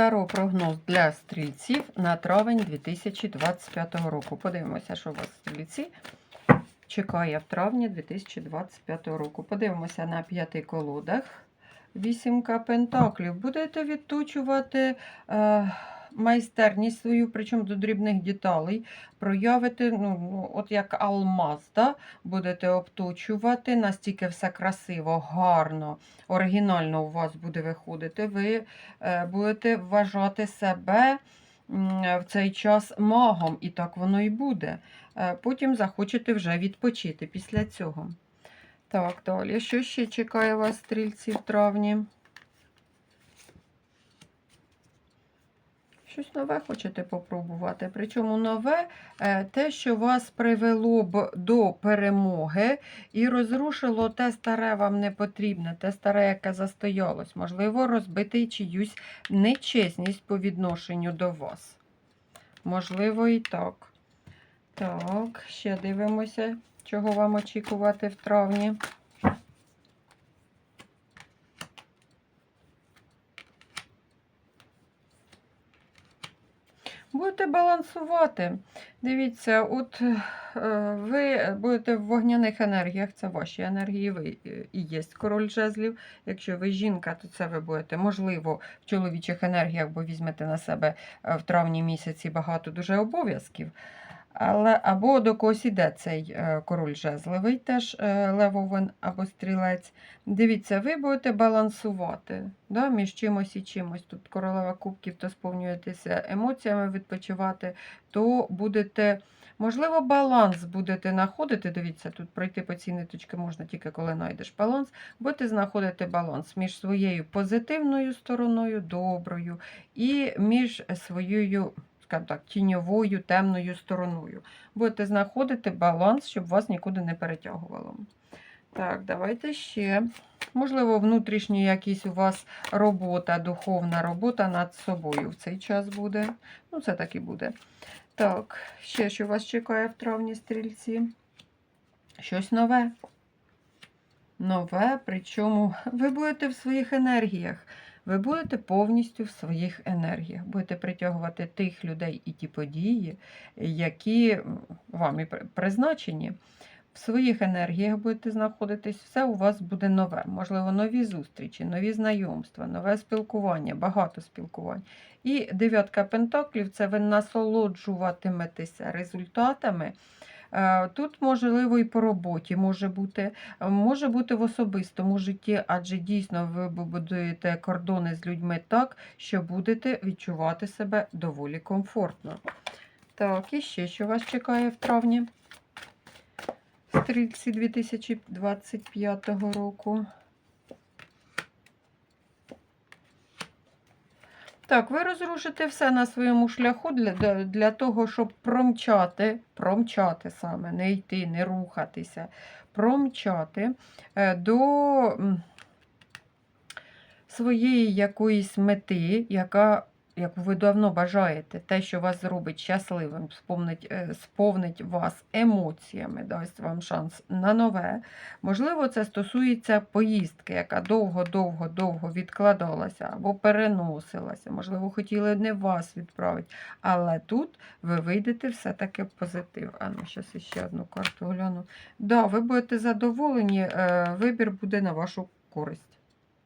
Таро прогноз для стрільців на травень 2025 року. Подивимося, що у вас стрільці чекає в травні 2025 року. Подивимося на п'ятий колодах. Вісімка пентаклів. Будете відточувати е, майстерність свою, причому до дрібних деталей. Проявити, ну, ну, от як алмаз, да? будете обточувати, настільки все красиво, гарно, оригінально у вас буде виходити. Ви е, будете вважати себе в цей час магом, і так воно і буде. Е, Потім захочете вже відпочити після цього. Так, далі. Що ще чекає вас, стрільці, в травні? Щось нове хочете попробувати. Причому нове е, те, що вас привело б до перемоги і розрушило те старе вам не потрібне, те старе, яке застоялось. Можливо, розбити чиюсь нечесність по відношенню до вас. Можливо, і так. Так, ще дивимося, чого вам очікувати в травні. Будете балансувати. Дивіться, от е, ви будете в вогняних енергіях, це ваші енергії, ви е, і є король жезлів. Якщо ви жінка, то це ви будете, можливо, в чоловічих енергіях, бо візьмете на себе е, в травні місяці багато дуже обов'язків. Але або до когось іде цей е, король жезловий, теж е, левовин або стрілець. Дивіться, ви будете балансувати да, між чимось і чимось. Тут королева кубків, то сповнюєтеся емоціями відпочивати, то будете, можливо, баланс будете знаходити. Дивіться, тут пройти по цій ниточці можна тільки коли знайдеш баланс. Будете знаходити баланс між своєю позитивною стороною, доброю, і між своєю скажімо так, тіньовою, темною стороною. Будете знаходити баланс, щоб вас нікуди не перетягувало. Так, давайте ще. Можливо, внутрішня якась у вас робота, духовна робота над собою в цей час буде. Ну, це так і буде. Так, ще що вас чекає в травні стрільці? Щось нове. Нове, причому ви будете в своїх енергіях. Ви будете повністю в своїх енергіях. Будете притягувати тих людей і ті події, які вам і призначені. В своїх енергіях будете знаходитись, все у вас буде нове. Можливо, нові зустрічі, нові знайомства, нове спілкування, багато спілкувань. І дев'ятка пентаклів це ви насолоджуватиметеся результатами. Е, Тут, можливо, і по роботі може бути, е, може бути в особистому житті, адже дійсно ви будуєте кордони з людьми так, що будете відчувати себе доволі комфортно. Так, і ще що вас чекає в травні? Стрільці 2025 року. Так, ви розрушите все на своєму шляху для, для, того, щоб промчати, промчати саме, не йти, не рухатися, промчати е, до своєї якоїсь мети, яка, яку ви давно бажаєте, те, що вас зробить щасливим, сповнить, е, сповнить вас емоціями, дасть вам шанс на нове. Можливо, це стосується поїздки, яка довго-довго-довго відкладалася або переносилася. Можливо, хотіли не вас відправити. Але тут ви вийдете все-таки позитив. А ну, зараз ще одну карту гляну. Да, ви будете задоволені, е, вибір буде на вашу користь.